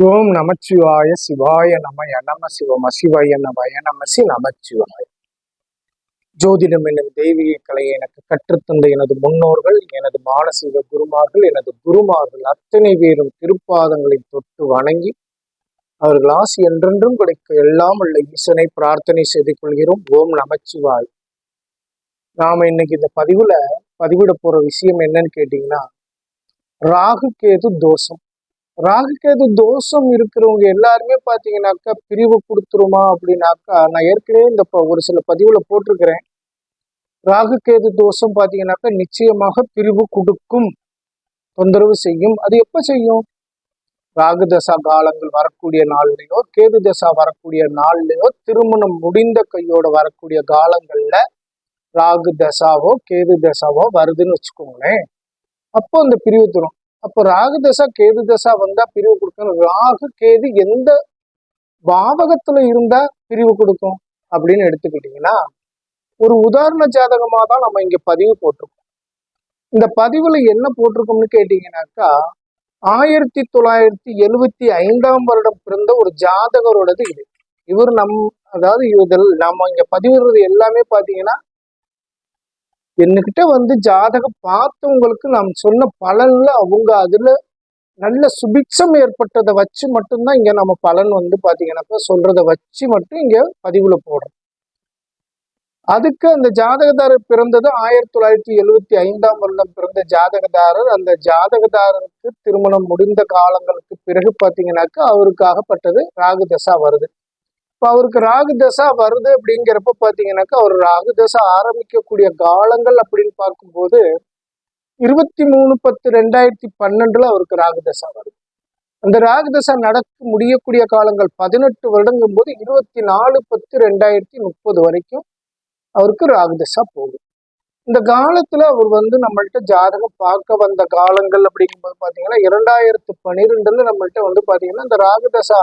ஓம் நமச்சிவாய சிவாய நமய நம சிவம சிவாய நமய நமசி நமச்சிவாய ஜோதிடம் என்னும் தெய்வீக கலையை எனக்கு கற்றுத்தந்த எனது முன்னோர்கள் எனது மானசீக குருமார்கள் எனது குருமார்கள் அத்தனை பேரும் திருப்பாதங்களை தொட்டு வணங்கி அவர்கள் ஆசி என்றென்றும் கிடைக்க எல்லாம் உள்ள ஈசனை பிரார்த்தனை செய்து கொள்கிறோம். ஓம் நமச்சிவாய். நாம இன்னைக்கு இந்த பதிவுல பதிவிட போற விஷயம் என்னன்னு கேட்டீங்கன்னா ராகு கேது தோஷம். ராகுகேது தோஷம் இருக்கிறவங்க எல்லாருமே பாத்தீங்கன்னாக்கா பிரிவு கொடுத்துருமா அப்படின்னாக்கா நான் ஏற்கனவே இந்த ஒரு சில பதிவுல போட்டிருக்கிறேன். ராகுகேது தோஷம் பாத்தீங்கன்னாக்கா நிச்சயமாக பிரிவு கொடுக்கும். தொந்தரவு செய்யும். அது எப்ப செய்யும்? ராகு தசா காலங்கள் வரக்கூடிய நாள்லையோ கேது தசா வரக்கூடிய நாள்லையோ திருமணம் முடிந்த கையோட வரக்கூடிய காலங்கள்ல ராகு தசாவோ கேது தசாவோ வருதுன்னு வச்சுக்கோங்களேன். அப்போ அந்த பிரிவு தரும். அப்போ ராகு தசா கேது தசா வந்தா பிரிவு கொடுக்கணும். ராகு கேது எந்த பாவகத்துல இருந்தா பிரிவு கொடுக்கும் அப்படின்னு எடுத்துக்கிட்டீங்கன்னா ஒரு உதாரண ஜாதகமா தான் நம்ம இங்க பதிவு போட்டிருக்கோம். இந்த பதிவுல என்ன போட்டிருக்கோம்னு கேட்டீங்கன்னாக்கா ஆயிரத்தி தொள்ளாயிரத்தி எழுவத்தி ஐந்தாம் வருடம் பிறந்த ஒரு ஜாதகரோடது இது. இவர் நம் அதாவது இதில் நம்ம இங்க பதிவிடுறது எல்லாமே பாத்தீங்கன்னா என்கிட்ட வந்து ஜாதகம் பார்த்தவங்களுக்கு நாம் சொன்ன பலன்ல அவங்க அதுல நல்ல சுபிட்சம் ஏற்பட்டதை வச்சு மட்டும்தான் இங்க நம்ம பலன் வந்து பாத்தீங்கன்னாக்கா சொல்றதை வச்சு மட்டும் இங்க பதிவுல போடுறோம். அதுக்கு அந்த ஜாதகதாரர் பிறந்தது ஆயிரத்தி தொள்ளாயிரத்தி எழுவத்தி ஐந்தாம் வருடம் பிறந்த ஜாதகதாரர். அந்த ஜாதகதாரருக்கு திருமணம் முடிந்த காலங்களுக்கு பிறகு பார்த்தீங்கன்னாக்கா அவருக்காகப்பட்டது ராகுதசா ராகு தசா வருது. இப்போ அவருக்கு ராகு தசா வருது அப்படிங்கிறப்ப பார்த்தீங்கன்னாக்கா அவர் ராகு தசா ஆரம்பிக்கக்கூடிய காலங்கள் அப்படின்னு பார்க்கும்போது இருபத்தி மூணு பத்து ரெண்டாயிரத்தி பன்னெண்டுல அவருக்கு ராகு தசா வருது. அந்த ராகு தசா நடக்க முடியக்கூடிய காலங்கள் பதினெட்டு வருடங்கும் போது இருபத்தி நாலு பத்து ரெண்டாயிரத்தி முப்பது வரைக்கும் அவருக்கு ராகு தசா போகும். இந்த காலத்துல அவர் வந்து நம்மள்ட்ட ஜாதகம் பார்க்க வந்த காலங்கள் அப்படிங்கும்போது பாத்தீங்கன்னா இரண்டாயிரத்து பன்னிரெண்டுல நம்மள்ட்ட வந்து பாத்தீங்கன்னா இந்த ராகு தசா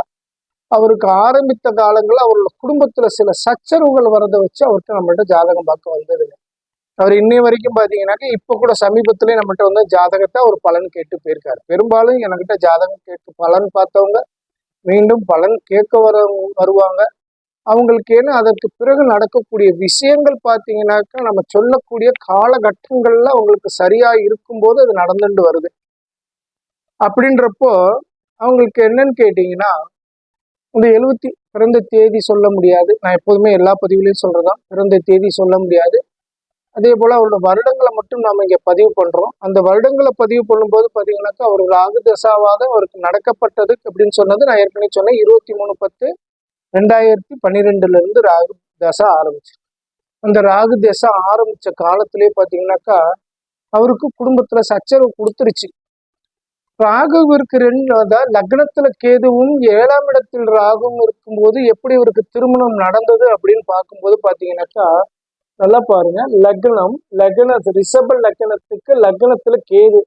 அவருக்கு ஆரம்பித்த காலங்களில் அவரோட குடும்பத்தில் சில சச்சரவுகள் வரதை வச்சு அவர்கிட்ட நம்மள்ட்ட ஜாதகம் பார்க்க வந்ததுங்க அவர் இன்னை வரைக்கும் பார்த்தீங்கன்னாக்கா இப்போ கூட சமீபத்திலே நம்மகிட்ட வந்து ஜாதகத்தை ஒரு பலன் கேட்டு போயிருக்காரு. பெரும்பாலும் என்கிட்ட ஜாதகம் கேட்டு பலன் பார்த்தவங்க மீண்டும் பலன் கேட்க வர வருவாங்க. அவங்களுக்கு ஏன்னா அதற்கு பிறகு நடக்கக்கூடிய விஷயங்கள் பார்த்தீங்கன்னாக்கா நம்ம சொல்லக்கூடிய காலகட்டங்கள்ல அவங்களுக்கு சரியா இருக்கும்போது அது நடந்துட்டு வருது. அப்படின்றப்போ அவங்களுக்கு என்னன்னு கேட்டீங்கன்னா இந்த எழுபத்தி பிறந்த தேதி சொல்ல முடியாது. நான் எப்போதுமே எல்லா பதிவுலையும் சொல்றதான் பிறந்த தேதி சொல்ல முடியாது. அதே போல அவரோட வருடங்களை மட்டும் நாம இங்க பதிவு பண்றோம். அந்த வருடங்களை பதிவு பண்ணும்போது பாத்தீங்கன்னாக்கா அவர் ராகு தசாவாத அவருக்கு நடக்கப்பட்டது அப்படின்னு சொன்னது நான் ஏற்கனவே சொன்னேன். இருபத்தி மூணு பத்து ரெண்டாயிரத்தி பன்னிரெண்டுல இருந்து ராகு தசா ஆரம்பிச்சு அந்த ராகு தசா ஆரம்பிச்ச காலத்திலே பாத்தீங்கன்னாக்கா அவருக்கு குடும்பத்துல சச்சரவு கொடுத்துருச்சு. ராகுவிற்கு ரெண்டு அதாவது லக்னத்துல கேதுவும் ஏழாம் இடத்தில் ராகுவும் இருக்கும்போது எப்படி இவருக்கு திருமணம் நடந்தது அப்படின்னு பார்க்கும்போது பாத்தீங்கன்னாக்கா நல்லா பாருங்க. லக்னம் லக்ன ரிஷப லக்னத்துக்கு லக்னத்துல கேது.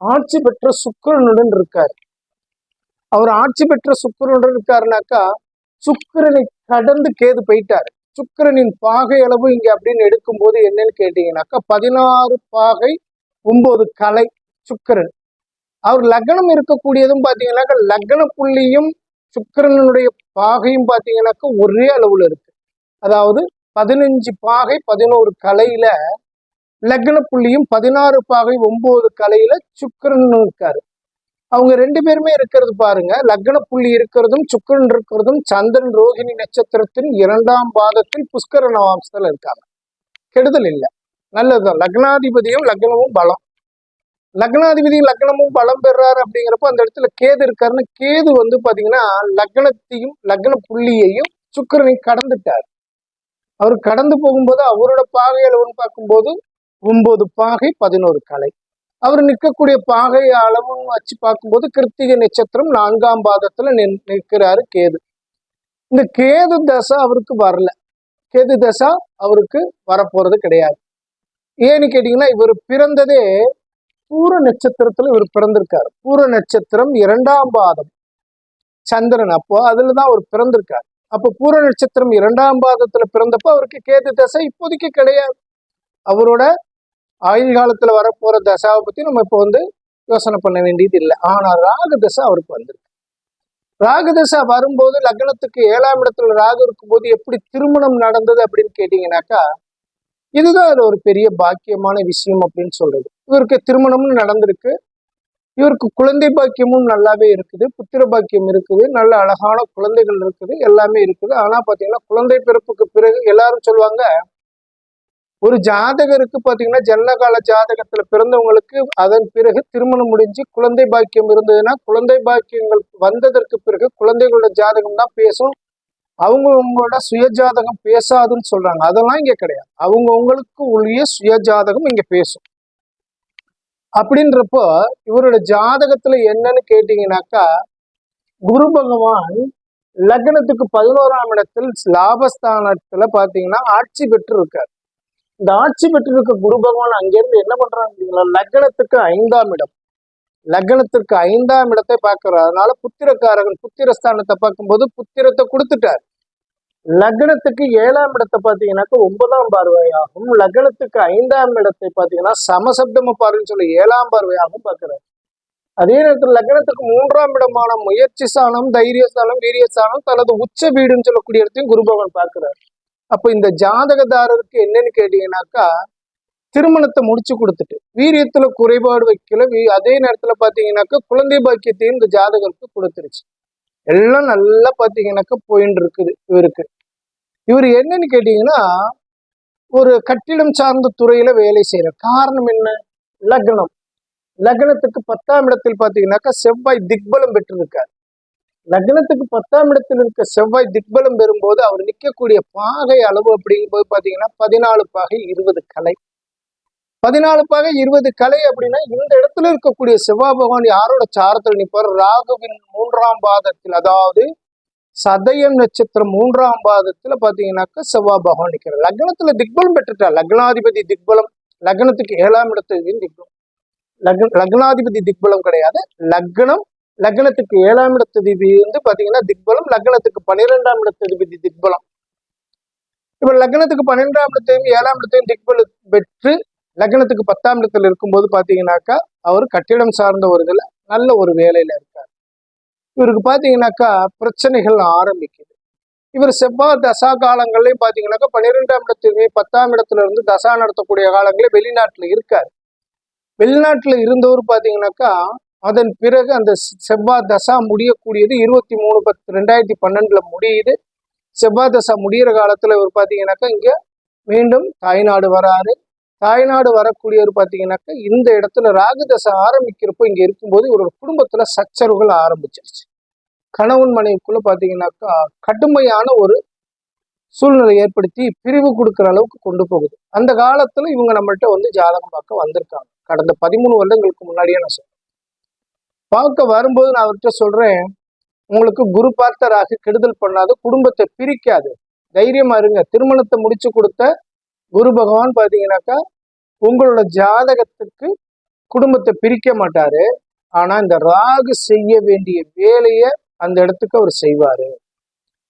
ஆட்சி பெற்ற சுக்கரனுடன் இருக்கார். அவர் ஆட்சி பெற்ற சுக்கரனுடன் இருக்காருனாக்கா சுக்கரனை கடந்து கேது போயிட்டார். சுக்கிரனின் பாகை அளவு இங்க அப்படின்னு எடுக்கும்போது என்னன்னு கேட்டீங்கன்னாக்கா பதினாறு பாகை ஒன்பது கலை சுக்கிரன். அவர் லக்னம் இருக்கக்கூடியதும் பார்த்தீங்கன்னாக்கா லக்ன புள்ளியும் சுக்கரனுடைய பாகையும் பார்த்தீங்கன்னாக்கா ஒரே அளவில் இருக்கு. அதாவது பதினஞ்சு பாகை பதினோரு கலையில லக்ன புள்ளியும் பதினாறு பாகை ஒன்பது கலையில சுக்கிரன் இருக்காரு. அவங்க ரெண்டு பேருமே இருக்கிறது பாருங்க. லக்ன புள்ளி இருக்கிறதும் சுக்கரன் இருக்கிறதும் சந்திரன் ரோகிணி நட்சத்திரத்தின் இரண்டாம் பாதத்தில் புஷ்கர நவாம்சத்தில் இருக்காங்க. கெடுதல் இல்லை. நல்லதுதான். லக்னாதிபதியும் லக்னமும் பலம். லக்னாதிபதி லக்னமும் பலம் பெறாரு அப்படிங்கிறப்போ அந்த இடத்துல கேது இருக்காருன்னு கேது வந்து பாத்தீங்கன்னா லக்னத்தையும் லக்ன புள்ளியையும் சுக்கரனை கடந்துட்டார். அவர் கடந்து போகும்போது அவரோட பாகை அளவுன்னு பார்க்கும்போது ஒன்பது பாகை பதினோரு கலை. அவர் நிற்கக்கூடிய பாகை அளவும் வச்சு பார்க்கும்போது கிருத்திகை நட்சத்திரம் நான்காம் பாதத்துல நின் நிற்கிறாரு கேது. இந்த கேது தசை அவருக்கு வரல. கேது தசா அவருக்கு வரப்போறது கிடையாது. ஏன்னு கேட்டீங்கன்னா இவர் பிறந்ததே பூர நட்சத்திரத்துல இவர் பிறந்திருக்காரு. பூர நட்சத்திரம் இரண்டாம் பாதம். சந்திரன் அப்போ அதுலதான் அவர் பிறந்திருக்காரு. அப்ப பூர நட்சத்திரம் இரண்டாம் பாதத்துல பிறந்தப்போ அவருக்கு கேது தசை இப்போதைக்கு கிடையாது. அவரோட ஆயுள் காலத்துல வரப்போற தசாவை பத்தி நம்ம இப்போ வந்து யோசனை பண்ண வேண்டியது இல்லை. ஆனா ராகு தசை அவருக்கு வந்திருக்கு. ராகு தசை வரும்போது லக்னத்துக்கு ஏழாம் இடத்துல ராகு இருக்கும்போது எப்படி திருமணம் நடந்தது அப்படின்னு கேட்டீங்கன்னாக்கா இதுதான் அது ஒரு பெரிய பாக்கியமான விஷயம் அப்படின்னு சொல்றது. இவருக்கு திருமணமும் நடந்திருக்கு. இவருக்கு குழந்தை பாக்கியமும் நல்லாவே இருக்குது. புத்திர பாக்கியம் இருக்குது. நல்ல அழகான குழந்தைகள் இருக்குது. எல்லாமே இருக்குது. ஆனால் பார்த்தீங்கன்னா குழந்தை பிறப்புக்கு பிறகு எல்லாரும் சொல்லுவாங்க ஒரு ஜாதகருக்கு பார்த்தீங்கன்னா ஜன்னகால ஜாதகத்தில் பிறந்தவங்களுக்கு அதன் பிறகு திருமணம் முடிஞ்சு குழந்தை பாக்கியம் இருந்ததுன்னா குழந்தை பாக்கியங்கள் வந்ததற்கு பிறகு குழந்தைகளோட ஜாதகம் தான் பேசும். அவங்கவுங்களோட சுயஜாதகம் பேசாதுன்னு சொல்றாங்க. அதெல்லாம் இங்கே கிடையாது. அவங்கவுங்களுக்கு உரிய சுயஜாதகம் இங்கே பேசும். அப்படின்றப்போ இவரோட ஜாதகத்துல என்னன்னு கேட்டீங்கன்னாக்கா குரு பகவான் லக்னத்துக்கு பதினோராம் இடத்தில் லாபஸ்தானத்துல பாத்தீங்கன்னா ஆட்சி பெற்று இருக்கார் இந்த ஆட்சி பெற்று இருக்க குரு பகவான் அங்கிருந்து என்ன பண்றாங்க லக்னத்துக்கு ஐந்தாம் இடம். லக்னத்திற்கு ஐந்தாம் இடத்தை பார்க்கிறார். அதனால புத்திரக்காரகன் புத்திரஸ்தானத்தை பார்க்கும்போது புத்திரத்தை கொடுத்துட்டார். லக்னத்துக்கு ஏழாம் இடத்தை பார்த்தீங்கன்னாக்கா ஒன்பதாம் பார்வையாகும் லக்னத்துக்கு ஐந்தாம் இடத்தை பார்த்தீங்கன்னா சமசப்தம பார்வைன்னு சொல்லி ஏழாம் பார்வையாகவும் பார்க்கிறார். அதே நேரத்தில் லக்னத்துக்கு மூன்றாம் இடமான முயற்சி ஸ்தானம் தைரியஸ்தானம் வீரியஸ்தானம் தனது உச்ச வீடுன்னு சொல்லக்கூடிய இடத்தையும் குருபவன் பார்க்கிறார். அப்போ இந்த ஜாதகதாரருக்கு என்னன்னு கேட்டீங்கன்னாக்கா திருமணத்தை முடிச்சு கொடுத்துட்டு வீரியத்துல குறைபாடு வைக்கல வீ- அதே நேரத்துல பாத்தீங்கன்னாக்கா குழந்தை பாக்கியத்தையும் இந்த ஜாதகருக்கு கொடுத்துருச்சு. எல்லாம் நல்லா பாத்தீங்கன்னாக்கா போயின்னு இருக்குது இவருக்கு. இவர் என்னன்னு கேட்டீங்கன்னா ஒரு கட்டிடம் சார்ந்த துறையில வேலை செய்யற. காரணம் என்ன? லக்னம். லக்னத்துக்கு பத்தாம் இடத்தில் பாத்தீங்கன்னாக்கா செவ்வாய் திக்பலம் பெற்றிருக்கார். லக்னத்துக்கு பத்தாம் இடத்தில் இருக்க செவ்வாய் திக்பலம் பெறும்போது அவர் நிற்கக்கூடிய பாகை அளவு அப்படிங்கும்போது பாத்தீங்கன்னா பதினாலு பாகை இருபது கலை. பதினாலு பாகை இருபது கலை அப்படின்னா இந்த இடத்துல இருக்கக்கூடிய செவ்வாய் பகவான் யாரோட சாரத்தில் நிற்பார் ராகுவின் மூன்றாம் பாதத்தில். அதாவது சதயம் நட்சத்திரம் மூன்றாம் பாதத்துல பாத்தீங்கன்னாக்கா செவ்வாய் பகவான் நிற்கிறார் லக்னத்துல திக்பலம் பெற்றுட்டார். லக்னாதிபதி திக்பலம் லக்னத்துக்கு ஏழாம் இடத்துக்கு திக்பலம். லக்ன லக்னாதிபதி திக்பலம் கிடையாது. லக்னம் லக்னத்துக்கு ஏழாம் இடத்ததிபதி வந்து பாத்தீங்கன்னா திக்பலம் லக்னத்துக்கு பன்னிரெண்டாம் இடத்ததிபதி திக்பலம். இப்ப லக்னத்துக்கு பன்னிரெண்டாம் இடத்தையும் ஏழாம் இடத்தையும் திக்பலம் பெற்று லக்னத்துக்கு பத்தாம் இடத்துல இருக்கும்போது பாத்தீங்கன்னாக்கா அவர் கட்டிடம் சார்ந்த ஒரு இதுல நல்ல ஒரு வேலையில இருக்கு இவருக்கு பார்த்தீங்கன்னாக்கா பிரச்சனைகள் ஆரம்பிக்குது. இவர் செவ்வாய் தசா காலங்கள்லையும் பார்த்தீங்கன்னாக்கா பன்னிரெண்டாம் இடத்துலயுமே பத்தாம் இடத்துல இருந்து தசா நடத்தக்கூடிய காலங்களே வெளிநாட்டில் இருக்கார். வெளிநாட்டில் இருந்தவர் பார்த்தீங்கன்னாக்கா அதன் பிறகு அந்த செவ்வாய் தசா முடியக்கூடியது இருபத்தி மூணு பத்து ரெண்டாயிரத்தி பன்னெண்டுல முடியுது. செவ்வாய் தசா முடியிற காலத்தில் இவர் பார்த்தீங்கன்னாக்கா இங்கே மீண்டும் தாய்நாடு வராரு. தாய்நாடு வரக்கூடியவர் பார்த்தீங்கன்னாக்கா இந்த இடத்துல ராகுதசை ஆரம்பிக்கிறப்போ இங்கே இருக்கும்போது இவரோட குடும்பத்தில் சச்சரவுகள் ஆரம்பிச்சிருச்சு. கணவன் மனைவிக்குள்ள பார்த்தீங்கன்னாக்கா கடுமையான ஒரு சூழ்நிலை ஏற்படுத்தி பிரிவு கொடுக்குற அளவுக்கு கொண்டு போகுது. அந்த காலத்தில் இவங்க நம்மள்கிட்ட வந்து ஜாதகம் பார்க்க வந்திருக்காங்க. கடந்த பதிமூணு வருடங்களுக்கு முன்னாடியே நான் சொல்றேன் பார்க்க வரும்போது நான் அவர்கிட்ட சொல்றேன் உங்களுக்கு குரு பார்த்த ராகு கெடுதல் பண்ணாது குடும்பத்தை பிரிக்காது. தைரியமா இருங்க. திருமணத்தை முடிச்சு கொடுத்த குரு பகவான் பார்த்தீங்கன்னாக்கா உங்களோட ஜாதகத்துக்கு குடும்பத்தை பிரிக்க மாட்டாரு. ஆனா இந்த ராகு செய்ய வேண்டிய வேலையை அந்த இடத்துக்கு அவர் செய்வாரு.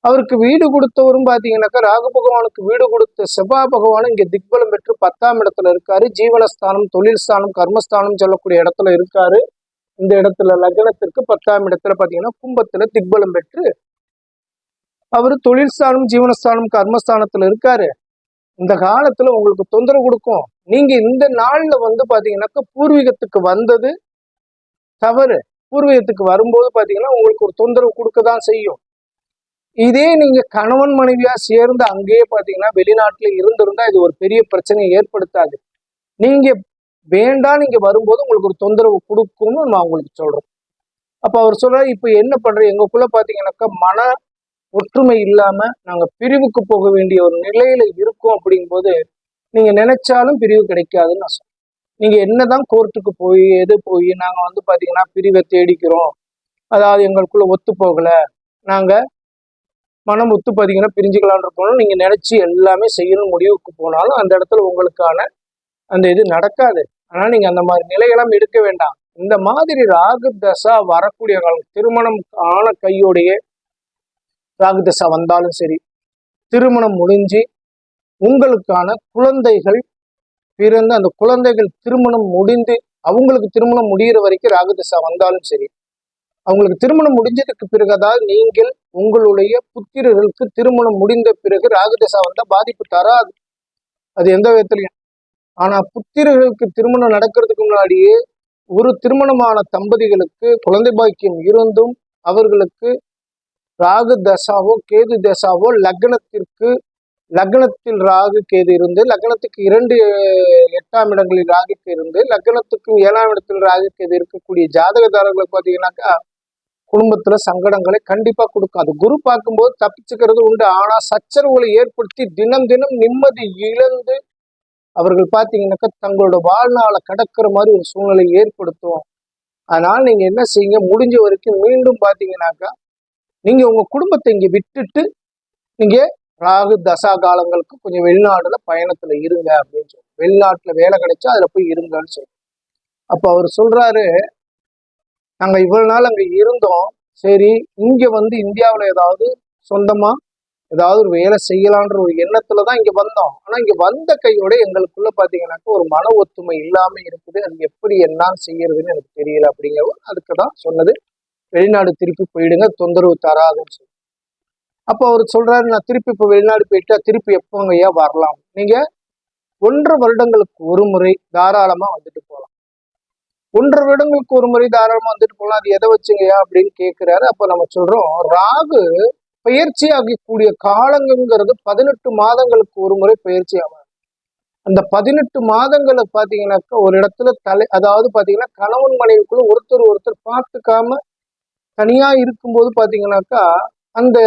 அவருக்கு வீடு கொடுத்தவரும் பார்த்தீங்கன்னாக்கா ராகு பகவானுக்கு வீடு கொடுத்த செவ்வா பகவானும் இங்கே திக்பலம் பெற்று பத்தாம் இடத்துல இருக்காரு. ஜீவனஸ்தானம் தொழில் ஸ்தானம் கர்மஸ்தானம் சொல்லக்கூடிய இடத்துல இருக்காரு. இந்த இடத்துல லக்னத்திற்கு பத்தாம் இடத்துல பார்த்தீங்கன்னா கும்பத்துல திக்பலம் பெற்று அவர் தொழில் ஸ்தானம் ஜீவனஸ்தானம் கர்மஸ்தானத்துல இருக்காரு. இந்த காலத்துல உங்களுக்கு தொந்தரவு கொடுக்கும். நீங்க இந்த நாள்ல வந்து பாத்தீங்கன்னாக்கா பூர்வீகத்துக்கு வந்தது தவறு. பூர்வீகத்துக்கு வரும்போது பாத்தீங்கன்னா உங்களுக்கு ஒரு தொந்தரவு கொடுக்க தான் செய்யும். இதே நீங்க கணவன் மனைவியா சேர்ந்து அங்கேயே பாத்தீங்கன்னா வெளிநாட்டுல இருந்திருந்தா இது ஒரு பெரிய பிரச்சனையை ஏற்படுத்தாது. நீங்க வேண்டாம் நீங்க வரும்போது உங்களுக்கு ஒரு தொந்தரவு கொடுக்கும்னு நான் உங்களுக்கு சொல்றேன். அப்ப அவர் சொல்ற இப்ப என்ன பண்ற? எங்களுக்குள்ள பாத்தீங்கன்னாக்கா மன ஒற்றுமை இல்லாம நாங்க பிரிவுக்கு போக வேண்டிய ஒரு நிலையில இருக்கோம் அப்படிங்கும்போது நீங்க நினைச்சாலும் பிரிவு கிடைக்காதுன்னு நான் சொல்றேன். நீங்க என்னதான் கோர்ட்டுக்கு போய் எது போய் நாங்க வந்து பாத்தீங்கன்னா பிரிவை தேடிக்கிறோம். அதாவது எங்களுக்குள்ள ஒத்து போகல. நாங்க மனம் ஒத்து பாத்தீங்கன்னா பிரிஞ்சுக்கலாம்னு இருக்கணும் நீங்க நினைச்சு எல்லாமே செய்யணும் முடிவுக்கு போனாலும் அந்த இடத்துல உங்களுக்கான அந்த இது நடக்காது. ஆனா நீங்க அந்த மாதிரி நிலையெல்லாம் எடுக்க வேண்டாம். இந்த மாதிரி ராகு தசா வரக்கூடிய காலம் திருமணம் ஆன கையோடையே ராகு திசை வந்தாலும் சரி திருமணம் முடிஞ்சு உங்களுக்கான குழந்தைகள் பிறந்து அந்த குழந்தைகள் திருமணம் முடிந்து அவங்களுக்கு திருமணம் முடிகிற வரைக்கும் ராகு திசை வந்தாலும் சரி அவங்களுக்கு திருமணம் முடிஞ்சதுக்கு பிறகு அதாவது நீங்கள் உங்களுடைய புத்திரர்களுக்கு திருமணம் முடிந்த பிறகு ராகுதஷா வந்தால் பாதிப்பு தராது. அது எந்த விதத்துலையும். ஆனா புத்திரர்களுக்கு திருமணம் நடக்கிறதுக்கு முன்னாடியே ஒரு திருமணமான தம்பதிகளுக்கு குழந்தை பாக்கியம் இருந்தும் அவர்களுக்கு ராகு தசாவோ கேது தசாவோ லக்னத்திற்கு லக்னத்தில் ராகு கேது இருந்து லக்னத்துக்கு இரண்டு எட்டாம் இடங்களில் ராகுக்கு இருந்து லக்னத்துக்கும் ஏழாம் இடத்தில் ராகு கேது இருக்கக்கூடிய ஜாதகதாரர்களை பார்த்தீங்கன்னாக்கா குடும்பத்துல சங்கடங்களை கண்டிப்பா கொடுக்கும். அது குரு பார்க்கும்போது தப்பிச்சுக்கிறது உண்டு. ஆனா சச்சரவுகளை ஏற்படுத்தி தினம் தினம் நிம்மதி இழந்து அவர்கள் பார்த்தீங்கன்னாக்கா தங்களோட வாழ்நாளை கடக்கிற மாதிரி ஒரு சூழ்நிலை ஏற்படுத்தும். அதனால நீங்க என்ன செய்யுங்க முடிஞ்ச வரைக்கும் மீண்டும் பார்த்தீங்கன்னாக்கா நீங்க உங்க குடும்பத்தை இங்க விட்டுட்டு நீங்க ராகு தசா காலங்களுக்கு கொஞ்சம் வெளிநாடுல பயணத்துல இருங்க அப்படின்னு சொல்லி. வெளிநாட்டுல வேலை கிடைச்சா அதுல போய் இருங்கன்னு சொல்லி. அப்ப அவர் சொல்றாரு நாங்க இவ்வளவு நாள் அங்க இருந்தோம். சரி இங்க வந்து இந்தியாவில ஏதாவது சொந்தமா ஏதாவது ஒரு வேலை செய்யலான்ற ஒரு எண்ணத்துல தான் இங்க வந்தோம். ஆனா இங்க வந்த கையோட எங்களுக்குள்ள பாத்தீங்கன்னாக்க ஒரு மன ஒத்துமை இல்லாம இருக்குது. அது எப்படி என்னன்னு செய்யறதுன்னு எனக்கு தெரியல அப்படிங்கிற அதுக்கு தான் சொன்னது. வெளிநாடு திருப்பி போயிடுங்க தொந்தரவு தராதுன்னு சொல்லி. அப்போ அவர் சொல்றாரு நான் திருப்பி இப்போ வெளிநாடு போயிட்டா திருப்பி எப்போங்க வரலாம்? நீங்க ஒன்றரை வருடங்களுக்கு ஒரு முறை தாராளமா வந்துட்டு போகலாம். ஒன்றரை வருடங்களுக்கு ஒரு முறை தாராளமா வந்துட்டு போகலாம். அது எதை வச்சுங்கய்யா அப்படின்னு கேட்கிறாரு அப்போ நம்ம சொல்றோம் ராகு பயிற்சி ஆகக்கூடிய காலங்கிறது பதினெட்டு மாதங்களுக்கு ஒரு முறை பயிற்சி ஆகும். அந்த பதினெட்டு மாதங்களை பார்த்தீங்கன்னாக்கா ஒரு இடத்துல தலை அதாவது பார்த்தீங்கன்னா கணவன் மனைவிக்குள்ள ஒருத்தர் ஒருத்தர் பார்த்துக்காம தனியா இருக்கும்போது பார்த்தீங்கன்னாக்கா அந்த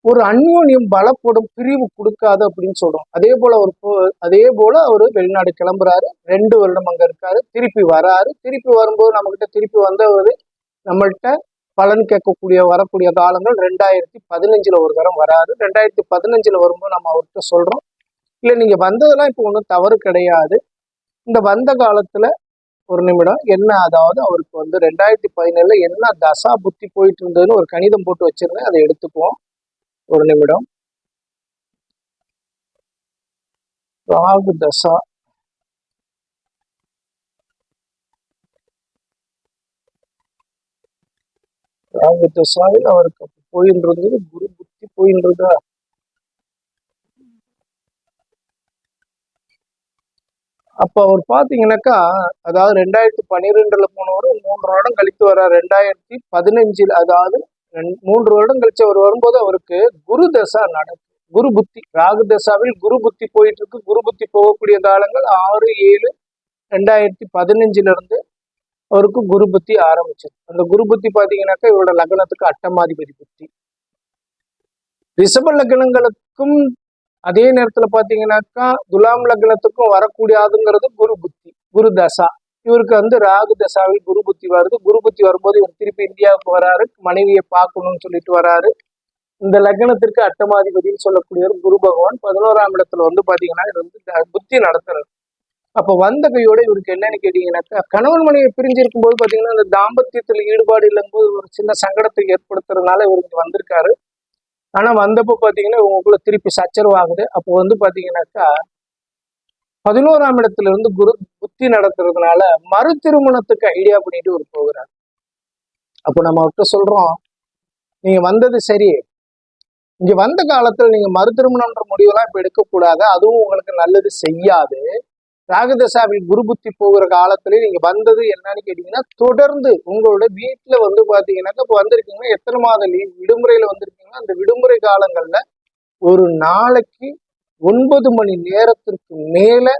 ஒரு அந்யோன்யம் பலப்படும் பிரிவு கொடுக்காது அப்படின்னு சொல்றோம். அதே போல ஒரு போ- அதே போல அவர் வெளிநாடு கிளம்புறாரு. ரெண்டு வருடம் அங்க இருக்காரு. திருப்பி வராரு. திருப்பி வரும்போது நம்ம கிட்ட திருப்பி வந்தவர் நம்மள்கிட்ட பலன் கேட்கக்கூடிய வரக்கூடிய காலங்கள் ரெண்டாயிரத்தி பதினஞ்சுல ஒரு தரம் வராது ரெண்டாயிரத்தி பதினஞ்சுல வரும்போது நம்ம அவர்கிட்ட சொல்றோம். இல்ல நீங்க வந்ததெல்லாம் இப்போ ஒன்றும் தவறு கிடையாது. இந்த வந்த காலத்துல ஒரு நிமிடம். என்ன அதாவது அவருக்கு வந்து ரெண்டாயிரத்தி பதினேழுல என்ன தசா புத்தி போயிட்டு இருந்ததுன்னு ஒரு கணிதம் போட்டு வச்சிருந்தேன். அதை எடுத்துக்குவோம். ஒரு நிமிடம். ராகு தசா. ராகு தசாவில் அவருக்கு போயின்றது. குரு புத்தி போயின்றதா. அப்போ அவர் பார்த்தீங்கன்னாக்கா அதாவது ரெண்டாயிரத்தி பன்னிரெண்டுல போனவர் மூன்று வருடம் கழித்து வர்றார். ரெண்டாயிரத்தி பதினஞ்சில் அதாவது மூன்று வருடம் கழிச்சு அவர் வரும்போது அவருக்கு குரு தசா நடக்கும் குரு புத்தி. ராகு தசாவில் குரு புத்தி போயிட்டு இருக்கு குரு புத்தி போகக்கூடிய காலங்கள் ஆறு ஏழு ரெண்டாயிரத்தி பதினஞ்சுல இருந்து அவருக்கு குரு புத்தி ஆரம்பிச்சது. அந்த குரு புத்தி பார்த்தீங்கன்னாக்கா இவரோட லக்னத்துக்கு அட்டமாதிபதி புத்தி. ரிஷப லக்னங்களுக்கும் அதே நேரத்துல பாத்தீங்கன்னாக்கா துலாம் லக்னத்துக்கும் வரக்கூடியாதுங்கிறது குரு புத்தி குரு தசா. இவருக்கு வந்து ராகு தசாவில் குரு புத்தி வருது. குரு புத்தி வரும்போது இவர் திருப்பி இந்தியாவுக்கு வராரு. மனைவியை பார்க்கணும்னு சொல்லிட்டு வராரு. இந்த லக்னத்திற்கு அட்டமாதிபதினு சொல்லக்கூடியவர் குரு பகவான் பதினோராம் இடத்துல வந்து பாத்தீங்கன்னா இது வந்து புத்தி நடத்துறது அப்ப வந்த கையோட இவருக்கு என்னன்னு கேட்டீங்கன்னாக்கா கணவன் மனைவி பிரிஞ்சிருக்கும் போது பாத்தீங்கன்னா இந்த தாம்பத்தியத்துல ஈடுபாடு இல்லைங்கும்போது ஒரு சின்ன சங்கடத்தை ஏற்படுத்துறதுனால இவருக்கு வந்திருக்காரு. ஆனா வந்தப்போ பாத்தீங்கன்னா இவங்களுக்குள்ள திருப்பி சச்சரவு ஆகுது. அப்போ வந்து பாத்தீங்கன்னாக்கா பதினோராம் இடத்துல இருந்து குரு புத்தி நடத்துறதுனால மறு திருமணத்துக்கு ஐடியா பண்ணிட்டு ஒரு போகிறார். அப்போ நம்ம அவர்கிட்ட சொல்றோம் நீங்க வந்தது சரி. இங்க வந்த காலத்துல நீங்க மறு திருமணம்ன்ற முடிவெல்லாம் இப்ப எடுக்கக்கூடாது. அதுவும் உங்களுக்கு நல்லது செய்யாது. ராகதசாவில் குரு புத்தி போகிற காலத்துல நீங்க வந்தது என்னன்னு கேட்டீங்கன்னா தொடர்ந்து உங்களோட வீட்டுல வந்து பாத்தீங்கன்னாக்கா இப்ப வந்திருக்கீங்கன்னா எத்தனை மாத லீவ் விடுமுறையில பார்த்தீங்கன்னா அந்த விடுமுறை காலங்களில் ஒரு நாளைக்கு ஒன்பது மணி நேரத்திற்கு மேலே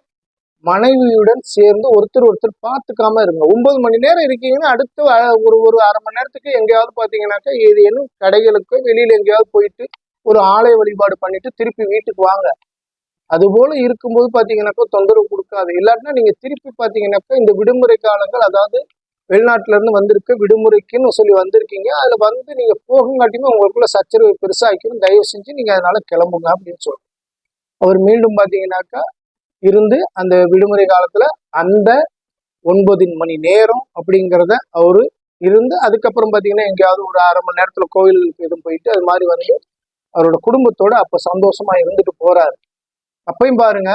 மனைவியுடன் சேர்ந்து ஒருத்தர் ஒருத்தர் பார்த்துக்காம இருங்க. ஒன்பது மணி நேரம் இருக்கீங்கன்னா அடுத்து அ- ஒரு ஒரு அரை மணி நேரத்துக்கு எங்கேயாவது பார்த்தீங்கன்னாக்கா ஏதேனும் கடைகளுக்கு வெளியில் எங்கேயாவது போயிட்டு ஒரு ஆலய வழிபாடு பண்ணிட்டு திருப்பி வீட்டுக்கு வாங்க. அதுபோல இருக்கும்போது பார்த்தீங்கன்னாக்கா தொந்தரவு கொடுக்காது. இல்லாட்டினா நீங்கள் திருப்பி பார்த்தீங்கன்னாக்கா இந்த விடுமுறை காலங்கள் அதாவது வெளிநாட்டுல இருந்து வந்திருக்கு விடுமுறைக்குன்னு சொல்லி வந்திருக்கீங்க. அதுல வந்து நீங்க போகுங்காட்டியுமே உங்களுக்குள்ள சச்சரவு பெருசாக்கிடும் தயவு செஞ்சு நீங்க அதனால கிளம்புங்க அப்படின்னு சொல்லுவோம் அவர் மீண்டும் பாத்தீங்கன்னாக்கா இருந்து அந்த விடுமுறை காலத்துல அந்த ஒன்பது மணி நேரம் அப்படிங்கிறத அவரு இருந்து அதுக்கப்புறம் பாத்தீங்கன்னா எங்கேயாவது ஒரு அரை மணி நேரத்துல கோயிலுக்கு எதுவும் போயிட்டு அது மாதிரி வந்து அவரோட குடும்பத்தோட அப்ப சந்தோஷமா இருந்துட்டு போறாரு. அப்பயும் பாருங்க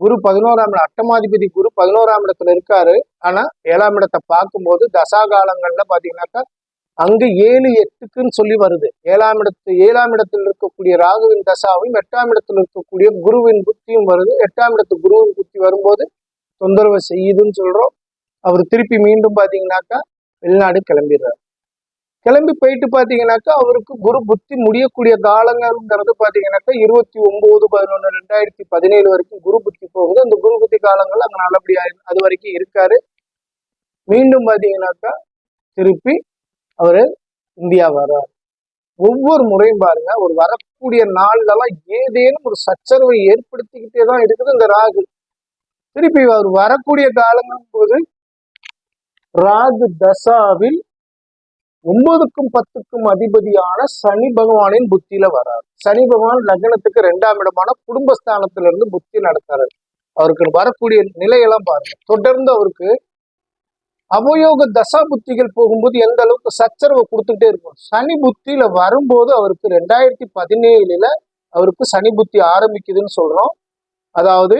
குரு பதினோராம் இடம் அட்டமாதிபதி குரு பதினோராம் இடத்துல இருக்காரு. ஆனா ஏழாம் இடத்தை பார்க்கும்போது தசா காலங்கள்ல பாத்தீங்கன்னாக்கா அங்க ஏழு எட்டுக்குன்னு சொல்லி வருது. ஏழாம் இடத்து ஏழாம் இடத்தில் இருக்கக்கூடிய ராகுவின் தசாவும் எட்டாம் இடத்தில் இருக்கக்கூடிய குருவின் புத்தியும் வருது. எட்டாம் இடத்து குருவின் புத்தி வரும்போது தொந்தரவு செய்யுதுன்னு சொல்றோம். அவர் திருப்பி மீண்டும் பாத்தீங்கன்னாக்கா வெளிநாடு கிளம்பிடுறாரு. கிளம்பி போயிட்டு பார்த்தீங்கன்னாக்கா அவருக்கு குரு புத்தி முடியக்கூடிய காலங்கள்ங்கிறது பார்த்தீங்கன்னாக்கா இருபத்தி ஒம்பது பதினொன்று ரெண்டாயிரத்தி பதினேழு வரைக்கும் குரு புத்தி போகுது. அந்த குரு புத்தி காலங்கள் அங்கே நல்லபடியாக அது வரைக்கும் இருக்காரு. மீண்டும் பார்த்தீங்கன்னாக்கா திருப்பி அவர் இந்தியா வர்றார். ஒவ்வொரு முறையும் பாருங்க ஒரு வரக்கூடிய நாள்லலாம் ஏதேனும் ஒரு சச்சரவை ஏற்படுத்திக்கிட்டே தான் இருக்குது இந்த ராகு. திருப்பி அவர் வரக்கூடிய காலங்கள் போது ராகு தசாவில் ஒன்பதுக்கும் பத்துக்கும் அதிபதியான சனி பகவானின் புத்தியில வராரு. சனி பகவான் லக்னத்துக்கு ரெண்டாம் இடமான குடும்பஸ்தானத்துல இருந்து புத்தி நடத்துறாரு. அவருக்கு வரக்கூடிய நிலையெல்லாம் பாருங்க. தொடர்ந்து அவருக்கு அவயோக தசா புத்திகள் போகும்போது எந்த அளவுக்கு சச்சரவை கொடுத்துட்டே இருக்கும். சனி புத்தியில வரும்போது அவருக்கு ரெண்டாயிரத்தி பதினேழுல அவருக்கு சனி புத்தி ஆரம்பிக்குதுன்னு சொல்றோம். அதாவது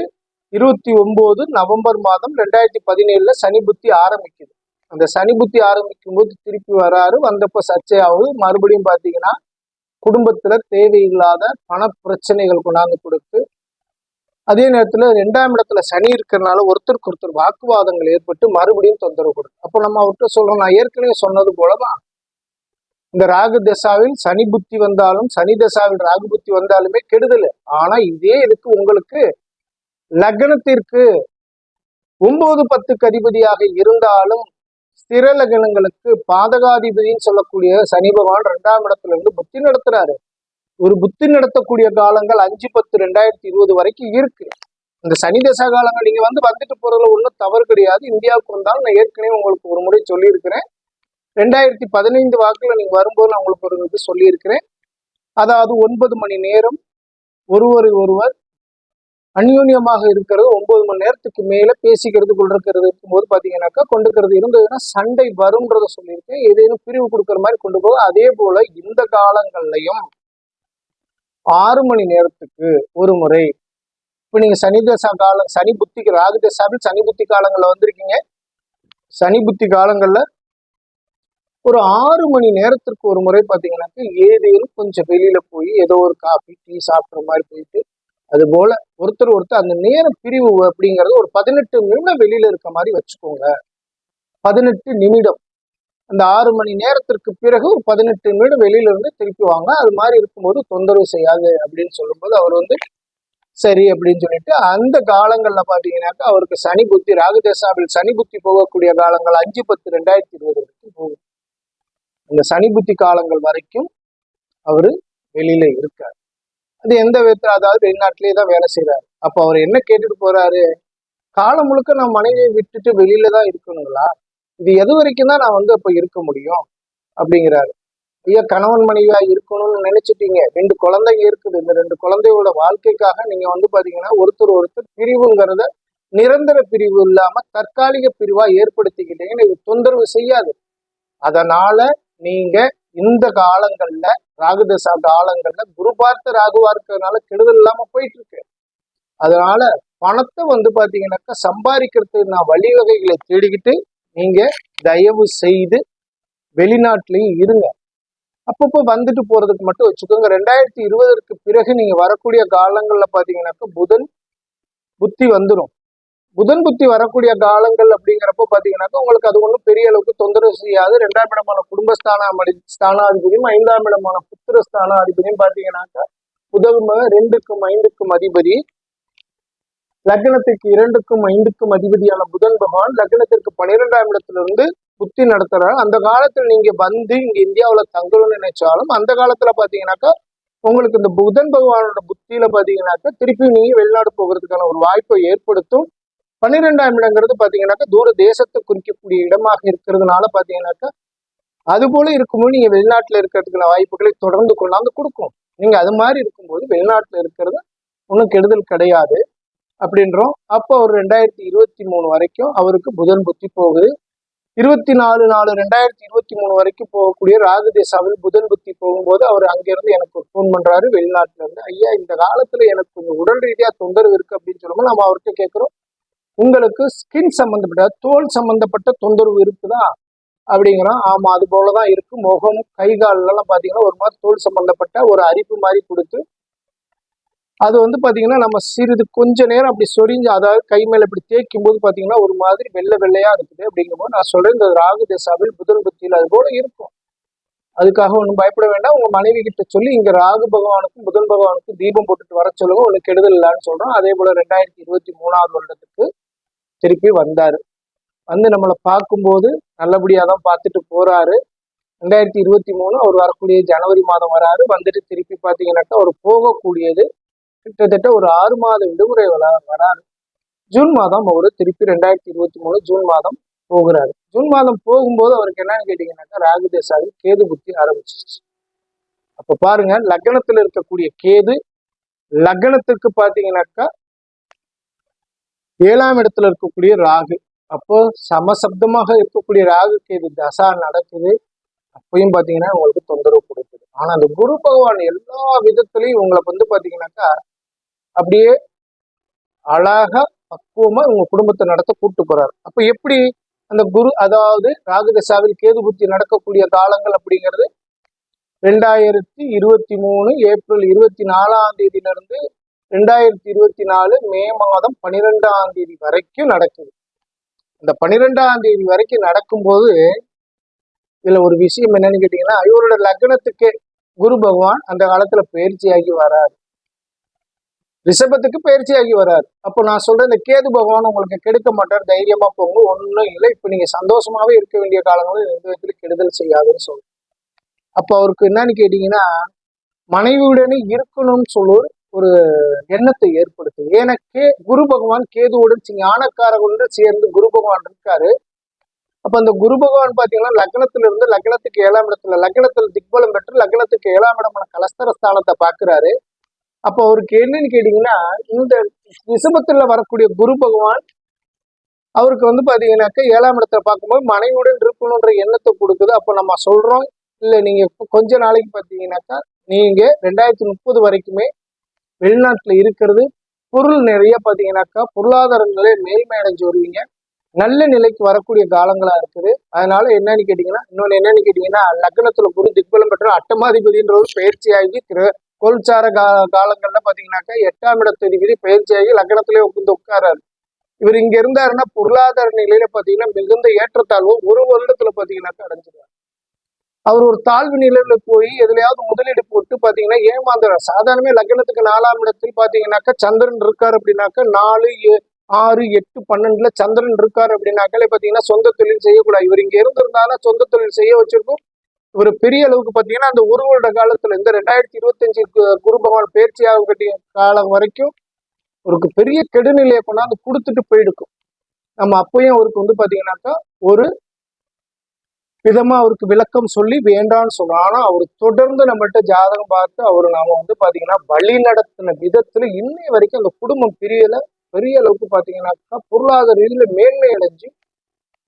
இருபத்தி ஒன்பது நவம்பர் மாதம் ரெண்டாயிரத்தி பதினேழுல சனி புத்தி ஆரம்பிக்குது. அந்த சனி புத்தி ஆரம்பிக்கும் போது திருப்பி வராரு. வந்தப்ப சர்ச்சையாவது மறுபடியும் பார்த்தீங்கன்னா குடும்பத்துல தேவையில்லாத பண பிரச்சனைகள் கொண்டாந்து கொடுத்து அதே நேரத்துல ரெண்டாம் இடத்துல சனி இருக்கிறனால ஒருத்தருக்கு ஒருத்தர் வாக்குவாதங்கள் ஏற்பட்டு மறுபடியும் தொந்தரவு கொடுக்கும் அப்போ நம்ம அவர்கிட்ட சொல்றோம் நான் ஏற்கனவே சொன்னது போலதான் இந்த ராகு தசாவில் சனி புத்தி வந்தாலும் சனி தசாவில் ராகு புத்தி வந்தாலுமே கெடுதல். ஆனா இதே இதுக்கு உங்களுக்கு லக்னத்திற்கு ஒன்பது பத்துக்கு அதிபதியாக இருந்தாலும் ஸ்திர லக்னங்களுக்கு பாதகாதிபதின்னு சொல்லக்கூடிய சனி பகவான் ரெண்டாம் இடத்துல இருந்து புத்தி நடத்துறாரு. ஒரு புத்தி நடத்தக்கூடிய காலங்கள் அஞ்சு பத்து ரெண்டாயிரத்தி இருபது வரைக்கும் இருக்கு. இந்த சனி தசா காலங்கள் நீங்க வந்து வந்துட்டு போறதுல ஒன்றும் தவறு கிடையாது. இந்தியாவுக்கு வந்தாலும் நான் ஏற்கனவே உங்களுக்கு ஒரு முறை சொல்லியிருக்கிறேன். ரெண்டாயிரத்தி பதினைந்து வாக்குல நீங்க வரும்போது நான் உங்களுக்கு ஒரு இது சொல்லியிருக்கிறேன். அதாவது ஒன்பது மணி நேரம் ஒருவர் ஒருவர் அந்யூன்யமாக இருக்கிறது. ஒன்பது மணி நேரத்துக்கு மேல பேசிக்கிறது கொண்டிருக்கிறது இருக்கும்போது பாத்தீங்கன்னாக்கா கொண்டுக்கிறது இருந்ததுன்னா சண்டை வரும்ன்றத சொல்லியிருக்கேன். ஏதேனும் பிரிவு கொடுக்குற மாதிரி கொண்டு போகும் அதே போல இந்த காலங்கள்லையும் ஆறு மணி நேரத்துக்கு ஒரு முறை இப்போ நீங்க சனி தசா காலம் சனி புத்தி ராகு தசாவில் சனி புத்தி காலங்கள்ல வந்திருக்கீங்க. சனி புத்தி காலங்கள்ல ஒரு ஆறு மணி நேரத்திற்கு ஒரு முறை பார்த்தீங்கன்னாக்கா ஏதேனும் கொஞ்சம் வெளியில போய் ஏதோ ஒரு காஃபி டீ சாப்பிட்ற மாதிரி போயிட்டு அது போல ஒருத்தர் ஒருத்தர் அந்த நேர பிரிவு அப்படிங்கிறது ஒரு பதினெட்டு நிமிடம் வெளியில இருக்க மாதிரி வச்சுக்கோங்க. பதினெட்டு நிமிடம். அந்த ஆறு மணி நேரத்திற்கு பிறகு ஒரு பதினெட்டு நிமிடம் வெளியில இருந்து திருப்பி வாங்க. அது மாதிரி இருக்கும்போது தொந்தரவு செய்யாது அப்படின்னு சொல்லும்போது அவர் வந்து சரி அப்படின்னு சொல்லிட்டு அந்த காலங்கள்ல பாத்தீங்கன்னாக்கா அவருக்கு சனி புத்தி ராகுதேசாவில் சனி புத்தி போகக்கூடிய காலங்கள் அஞ்சு பத்து ரெண்டாயிரத்தி இருபது வரைக்கும் போகும். அந்த சனி புத்தி காலங்கள் வரைக்கும் அவரு வெளியில இருக்கார். அது எந்த விதத்துல அதாவது வெளிநாட்டிலேயே தான் வேலை செய்யறாரு அப்போ அவர் என்ன கேட்டுட்டு போறாரு? காலம் முழுக்க நான் மனைவியை விட்டுட்டு வெளியில தான் இருக்கணுங்களா? இது எது வரைக்கும் தான் நான் வந்து அப்போ இருக்க முடியும்? அப்படிங்கிறாரு. ஐயா கணவன் மனைவியா இருக்கணும்னு நினைச்சிட்டீங்க. ரெண்டு குழந்தைங்க இருக்குது. இந்த ரெண்டு குழந்தையோட வாழ்க்கைக்காக நீங்க வந்து பாத்தீங்கன்னா ஒருத்தர் ஒருத்தர் பிரிவுங்கிறத நிரந்தர பிரிவு இல்லாம தற்காலிக பிரிவா ஏற்படுத்திக்கிட்டீங்கன்னு இது தொந்தரவு செய்யாது. அதனால நீங்க இந்த காலங்கள்ல ராகுதசா காலங்கள்ல குரு பார்த்த ராகுவா இருக்கிறதுனால கெடுதல் இல்லாம போயிட்டு இருக்கு அதனால பணத்தை வந்து பாத்தீங்கன்னாக்கா சம்பாதிக்கிறதுக்கு நான் வழிவகைகளை தேடிக்கிட்டு நீங்க தயவு செய்து வெளிநாட்டிலையும் இருங்க. அப்பப்போ வந்துட்டு போறதுக்கு மட்டும் வச்சுக்கோங்க. ரெண்டாயிரத்தி இருபதற்கு பிறகு நீங்க வரக்கூடிய காலங்கள்ல பாத்தீங்கன்னாக்கா புதன் புத்தி வந்துடும் புதன் புத்தி வரக்கூடிய காலங்கள் அப்படிங்கிறப்போ பாத்தீங்கன்னாக்கா உங்களுக்கு அது ஒன்றும் பெரிய அளவுக்கு தொந்தரவு செய்யாது. ரெண்டாம் இடமான குடும்பஸ்தான ஸ்தானாதிபதியும் ஐந்தாம் இடமான புத்திர ஸ்தானாதிபதியும் பாத்தீங்கன்னாக்கா புதவும ரெண்டுக்கும் ஐந்துக்கும் அதிபதி. லக்னத்துக்கு இரண்டுக்கும் ஐந்துக்கும் அதிபதியான புதன் பகவான் லக்னத்திற்கு பன்னிரெண்டாம் இடத்துல இருந்து புத்தி நடத்துறாரு. அந்த காலத்துல நீங்க வந்து இங்க இந்தியாவில் தங்கணும்னு நினைச்சாலும் அந்த காலத்துல பாத்தீங்கன்னாக்கா உங்களுக்கு இந்த புதன் பகவானோட புத்தியில பாத்தீங்கன்னாக்கா திருப்பி நீங்க வெளிநாடு போகிறதுக்கான ஒரு வாய்ப்பை ஏற்படுத்தும். பன்னிரெண்டாம் இடங்கிறது பார்த்தீங்கன்னாக்கா தூர தேசத்தை குறிக்கக்கூடிய இடமாக இருக்கிறதுனால பார்த்தீங்கன்னாக்கா அது போல இருக்கும்போது நீங்கள் வெளிநாட்டில் இருக்கிறதுக்கான வாய்ப்புகளை தொடர்ந்து கொண்டாந்து கொடுக்கும். நீங்கள் அது மாதிரி இருக்கும்போது வெளிநாட்டில் இருக்கிறது ஒன்றும் கெடுதல் கிடையாது அப்படின்றோம். அப்போ அவர் ரெண்டாயிரத்தி இருபத்தி மூணு வரைக்கும் அவருக்கு புதன் புத்தி போகுது. இருபத்தி நாலு நாலு ரெண்டாயிரத்தி இருபத்தி மூணு வரைக்கும் போகக்கூடிய ராகு தேசாவில் புதன் புத்தி போகும்போது அவர் அங்கிருந்து எனக்கு ஒரு ஃபோன் பண்றாரு. வெளிநாட்டுல இருந்து ஐயா இந்த காலத்துல எனக்கு கொஞ்சம் உடல் ரீதியா தொந்தரவு இருக்கு அப்படின்னு சொல்லும்போது நம்ம அவர்கிட்ட கேட்கிறோம் உங்களுக்கு ஸ்கின் சம்மந்தப்பட்ட தோல் சம்மந்தப்பட்ட தொந்தரவு இருக்குதா? அப்படிங்கிறோம். ஆமாம் அது போலதான் இருக்கு. முகம் கை கால்ல பார்த்தீங்கன்னா ஒரு மாதிரி தோல் சம்மந்தப்பட்ட ஒரு அரிப்பு மாதிரி கொடுத்து அது வந்து பார்த்தீங்கன்னா நம்ம சிறிது கொஞ்ச நேரம் அப்படி சொரிஞ்சு அதாவது கை மேலே இப்படி தேய்க்கும் போது பார்த்தீங்கன்னா ஒரு மாதிரி வெள்ளை வெள்ளையாக இருக்குது. அப்படிங்கும்போது நான் சொல்கிறேன் இந்த ராகு தேசாவில் புதன் புத்தியில் அது போல இருக்கும். அதுக்காக ஒன்றும் பயப்பட வேண்டாம். உங்கள் மனைவி கிட்ட சொல்லி இங்கே ராகு பகவானுக்கும் புதன் பகவானுக்கும் தீபம் போட்டுட்டு வர சொல்லுங்க. ஒன்று கெடுதல் இல்லைன்னு சொல்கிறோம் அதே போல் ரெண்டாயிரத்தி இருபத்தி மூணாவது வருடத்துக்கு திருப்பி வந்தார். வந்து நம்மளை பார்க்கும்போது நல்லபடியாக தான் பார்த்துட்டு போகிறாரு ரெண்டாயிரத்தி இருபத்தி மூணு அவர் வரக்கூடிய ஜனவரி மாதம் வராரு. வந்துட்டு திருப்பி பார்த்தீங்கன்னாக்கா அவர் போகக்கூடியது கிட்டத்தட்ட ஒரு ஆறு மாத விடுமுறை வராரு. ஜூன் மாதம் அவர் திருப்பி ரெண்டாயிரத்தி இருபத்தி மூணு ஜூன் மாதம் போகிறாரு. ஜூன் மாதம் போகும்போது அவருக்கு என்னன்னு கேட்டீங்கன்னாக்கா ராகு தேசாவில் கேது புத்தி ஆரம்பிச்சிச்சு அப்ப பாருங்க லக்னத்துல இருக்கக்கூடிய கேது லக்னத்துக்கு பாத்தீங்கன்னாக்கா ஏழாம் இடத்துல இருக்கக்கூடிய ராகு. அப்போ சமசப்தமாக இருக்கக்கூடிய ராகு கேது தசா நடக்குது. அப்பயும் பாத்தீங்கன்னா உங்களுக்கு தொந்தரவு கொடுக்குது. ஆனா அந்த குரு பகவான் எல்லா விதத்திலையும் உங்களை வந்து பாத்தீங்கன்னாக்கா அப்படியே அழகா பக்குவமா உங்க குடும்பத்தை நடத்த கூட்டு போறாரு. அப்ப எப்படி அந்த குரு அதாவது ராகுதசாவில் கேது புத்தி நடக்கக்கூடிய காலங்கள் அப்படிங்கிறது ரெண்டாயிரத்தி இருபத்தி மூணு ஏப்ரல் இருபத்தி நாலாம் தேதியிலிருந்து ரெண்டாயிரத்தி இருபத்தி நாலு மே மாதம் பன்னிரெண்டாம் தேதி வரைக்கும் நடக்குது. இந்த பன்னிரெண்டாம் தேதி வரைக்கும் நடக்கும்போது இதுல ஒரு விஷயம் என்னன்னு கேட்டீங்கன்னா இவரோட லக்னத்துக்கு குரு பகவான் அந்த காலத்துல பயிற்சியாகி வராரு. ரிஷபத்துக்கு பயிற்சியாகி வராரு. அப்போ நான் சொல்றேன் இந்த கேது பகவான் உங்களுக்கு கெடுக்க மாட்டார் தைரியமா போங்க ஒன்றும் இல்லை. இப்போ நீங்க சந்தோஷமாவே இருக்க வேண்டிய காலங்களும் எந்த விதத்துல கெடுதல் செய்யாதுன்னு சொல்றேன். அப்போ அவருக்கு என்னன்னு கேட்டீங்கன்னா மனைவியுடனே இருக்கணும்னு சொல்லுவோர் ஒரு எண்ணத்தை ஏற்படுத்தும் ஏன்னா கே குரு பகவான் கேதுவுடன் ஞானக்காரர்களுடன் சேர்ந்து குரு பகவான் இருக்காரு. அப்ப அந்த குரு பகவான் பாத்தீங்கன்னா லக்னத்துல இருந்து லக்னத்துக்கு ஏழாம் இடத்துல லக்னத்துல திக்பலம் பெற்று லக்னத்துக்கு ஏழாம் இடமான கலஸ்தர ஸ்தானத்தை பாக்குறாரு. அப்ப அவருக்கு என்னன்னு கேட்டீங்கன்னா இந்த ரிஷபத்துல வரக்கூடிய குரு பகவான் அவருக்கு வந்து பாத்தீங்கன்னாக்க ஏழாம் இடத்துல பார்க்கும்போது மனைவியுடன் இருக்கணுன்ற எண்ணத்தை கொடுக்குது. அப்ப நம்ம சொல்றோம் இல்ல நீங்க கொஞ்ச நாளைக்கு பாத்தீங்கன்னாக்கா நீங்க ரெண்டாயிரத்தி முப்பது வரைக்குமே வெளிநாட்டுல இருக்கிறது பொருள் நிறைய பாத்தீங்கன்னாக்கா பொருளாதாரங்களே மேல்மை அடைஞ்சு வருவீங்க நல்ல நிலைக்கு வரக்கூடிய காலங்களா இருக்குது. அதனால என்னன்னு கேட்டீங்கன்னா இன்னொன்னு என்னன்னு கேட்டீங்கன்னா லக்னத்துல குரு திக்பலம் பெற்ற அட்டமாதிபதின்ற ஒரு பயிற்சியாகி திரு கோல்சார கா காலங்கள்ல பாத்தீங்கன்னாக்கா எட்டாம் இடத்ததிபதி பயிற்சியாகி லக்னத்திலே உட்கார்ந்து உட்காராரு இவர் இங்க இருந்தாருன்னா பொருளாதார நிலையில பாத்தீங்கன்னா மிகுந்த ஏற்றத்தாழ்வு ஒரு வருடத்துல பாத்தீங்கன்னாக்கா அடைஞ்சிருவார். அவர் ஒரு தாழ்வு நிலையில போய் எதுலையாவது முதலீடு போட்டு பாத்தீங்கன்னா ஏமாந்துறார். சாதாரணமே லக்னத்துக்கு நாலாம் இடத்தில் பாத்தீங்கன்னாக்கா சந்திரன் இருக்காரு அப்படின்னாக்கா நாலு ஏ- ஆறு எட்டு பன்னெண்டுல சந்திரன் இருக்காரு அப்படின்னாக்கா பாத்தீங்கன்னா சொந்த தொழில் செய்யக்கூடாது. இவர் இங்க இருந்திருந்தாலும் சொந்த தொழில் செய்ய வச்சிருக்கும். இவர் பெரிய அளவுக்கு பாத்தீங்கன்னா அந்த ஒரு வருட காலத்துல இந்த ரெண்டாயிரத்தி இருபத்தஞ்சு கு- குரு பகவான் பயிற்சியாக கட்டிய காலம் வரைக்கும் அவருக்கு பெரிய கெடுநிலையை கொண்டாந்து கொடுத்துட்டு போயிருக்கும் நம்ம அப்பயும் அவருக்கு வந்து பாத்தீங்கன்னாக்கா ஒரு விதமா அவருக்கு விளக்கம் சொல்லி வேண்டான்னு சொன்னோம் ஆனா அவர் தொடர்ந்து நம்மள்ட்ட ஜாதகம் பார்த்து அவர் நாம வந்து பாத்தீங்கன்னா வழி நடத்தின விதத்துல இன்னை வரைக்கும் அந்த குடும்பம் பிரியல பெரிய அளவுக்கு பாத்தீங்கன்னாக்கா பொருளாதார ரீதியில மேன்மை அடைஞ்சு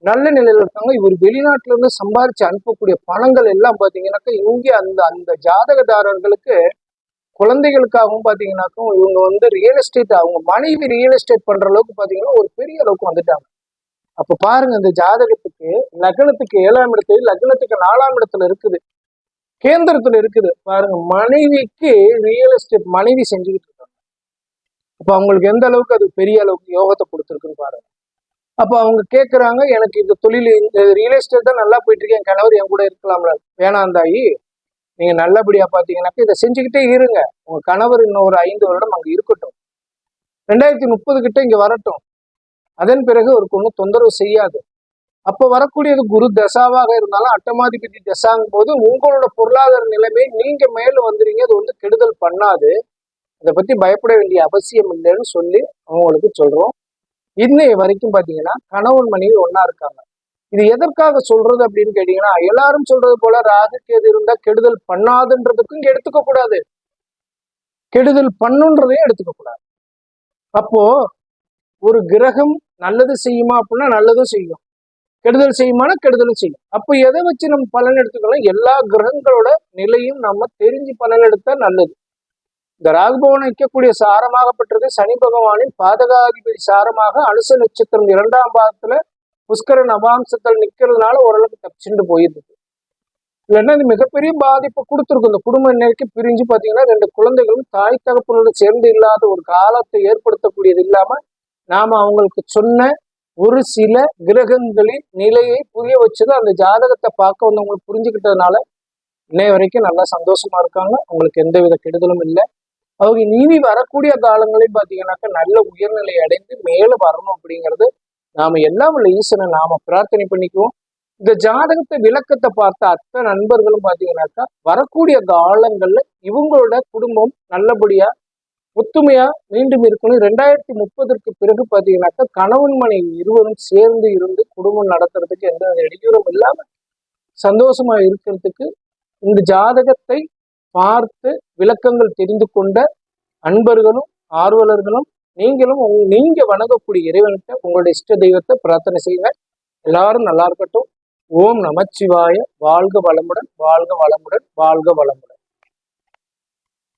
நல்ல நிலையில இருக்காங்க. இவர் வெளிநாட்டுல இருந்து சம்பாரிச்சு அனுப்பக்கூடிய பணங்கள் எல்லாம் பாத்தீங்கன்னாக்கா இங்கே அந்த அந்த ஜாதகதாரர்களுக்கு குழந்தைகளுக்காகவும் பாத்தீங்கன்னாக்கா இவங்க வந்து ரியல் எஸ்டேட் அவங்க மனைவி ரியல் எஸ்டேட் பண்ற அளவுக்கு பாத்தீங்கன்னா ஒரு பெரிய அளவுக்கு வந்துட்டாங்க. அப்ப பாருங்க இந்த ஜாதகத்துக்கு லக்னத்துக்கு ஏழாம் இடத்துல லக்னத்துக்கு நாலாம் இடத்துல இருக்குது. கேந்திரத்துல இருக்குது. பாருங்க மனைவிக்கு ரியல் எஸ்டேட் மனைவி செஞ்சுக்கிட்டு இருக்காங்க. அப்ப அவங்களுக்கு எந்த அளவுக்கு அது பெரிய அளவுக்கு யோகத்தை கொடுத்துருக்குன்னு பாருங்க. அப்ப அவங்க கேக்குறாங்க எனக்கு இந்த தொழில் இந்த ரியல் எஸ்டேட் தான் நல்லா போயிட்டு இருக்கு என் கணவர் என் கூட இருக்கலாம்ல. வேணாந்தாயி நீங்க நல்லபடியா பாத்தீங்கன்னாக்கா இதை செஞ்சுக்கிட்டே இருங்க. உங்க கணவர் இன்னும் ஒரு ஐந்து வருடம் அங்க இருக்கட்டும். ரெண்டாயிரத்தி முப்பது கிட்ட இங்க வரட்டும். அதன் பிறகு அவருக்கு ஒன்றும் தொந்தரவு செய்யாது. அப்போ வரக்கூடியது குரு தசாவாக இருந்தாலும் அட்டமாதிபதி தசாங்கும் போது உங்களோட பொருளாதார நிலைமை நீங்க மேல வந்துறீங்க. அது வந்து கெடுதல் பண்ணாது. அதை பத்தி பயப்பட வேண்டிய அவசியம் இல்லைன்னு சொல்லி அவங்களுக்கு சொல்றோம். இன்னைய வரைக்கும் பாத்தீங்கன்னா கணவன் மனைவி ஒன்னா இருக்காங்க. இது எதற்காக சொல்றது அப்படின்னு கேட்டீங்கன்னா எல்லாரும் சொல்றது போல ராகு எது இருந்தா கெடுதல் பண்ணாதுன்றதுக்கும் இங்க எடுத்துக்க கூடாது. கெடுதல் பண்ணுன்றதையும் எடுத்துக்க கூடாது. அப்போ ஒரு கிரகம் நல்லது செய்யுமா அப்படின்னா நல்லதும் செய்யும். கெடுதல் செய்யுமானா கெடுதலும் செய்யும். அப்போ எதை வச்சு நம்ம பலன் எடுத்துக்கலாம்? எல்லா கிரகங்களோட நிலையும் நம்ம தெரிஞ்சு பலன் எடுத்தா நல்லது. இந்த ராகுபவனை வைக்கக்கூடிய சாரமாகப்பட்டது சனி பகவானின் பாதகாதிபதி சாரமாக அனுச நட்சத்திரம் இரண்டாம் பாகத்துல புஷ்கர நவாம்சத்தில் நிக்கிறதுனால ஓரளவுக்கு தப்பிச்சுட்டு போயிருந்தது இல்லைன்னா இது மிகப்பெரிய பாதிப்பை கொடுத்துருக்கும். இந்த குடும்ப நிலைக்கு பிரிஞ்சு பார்த்தீங்கன்னா ரெண்டு குழந்தைகளும் தாய் தகப்பனோட சேர்ந்து இல்லாத ஒரு காலத்தை ஏற்படுத்தக்கூடியது இல்லாமல் நாம அவங்களுக்கு சொன்ன ஒரு சில கிரகங்களின் நிலையை புரிய வச்சது அந்த ஜாதகத்தை பார்க்க வந்தவங்களுக்கு புரிஞ்சுக்கிட்டதுனால இன்னைய வரைக்கும் நல்லா சந்தோஷமா இருக்காங்க. அவங்களுக்கு எந்த வித கெடுதலும் இல்லை. அவங்க இனி வரக்கூடிய காலங்களையும் பார்த்தீங்கன்னாக்கா நல்ல உயர்நிலை அடைந்து மேலே வரணும் அப்படிங்கிறது நாம எல்லாம் உள்ள ஈசனை நாம பிரார்த்தனை பண்ணிக்குவோம். இந்த ஜாதகத்தை விளக்கத்தை பார்த்த அத்தனை நண்பர்களும் பார்த்தீங்கன்னாக்கா வரக்கூடிய காலங்கள்ல இவங்களோட குடும்பம் நல்லபடியா ஒத்துமையா மீண்டும் இருக்கணும். ரெண்டாயிரத்தி முப்பதற்கு பிறகு பார்த்தீங்கன்னாக்கா கணவன் மனைவி இருவரும் சேர்ந்து இருந்து குடும்பம் நடத்துறதுக்கு எந்த இடையூறும் இல்லாம சந்தோஷமா இருக்கிறதுக்கு இந்த ஜாதகத்தை பார்த்து விளக்கங்கள் தெரிந்து கொண்ட அன்பர்களும் ஆர்வலர்களும் நீங்களும் நீங்க வணங்கக்கூடிய இறைவன்கிட்ட உங்களுடைய இஷ்ட தெய்வத்தை பிரார்த்தனை செய்யுங்க எல்லாரும் நல்லா இருக்கட்டும். ஓம் நமச்சிவாய. வாழ்க வளமுடன் வாழ்க வளமுடன் வாழ்க வளமுடன்.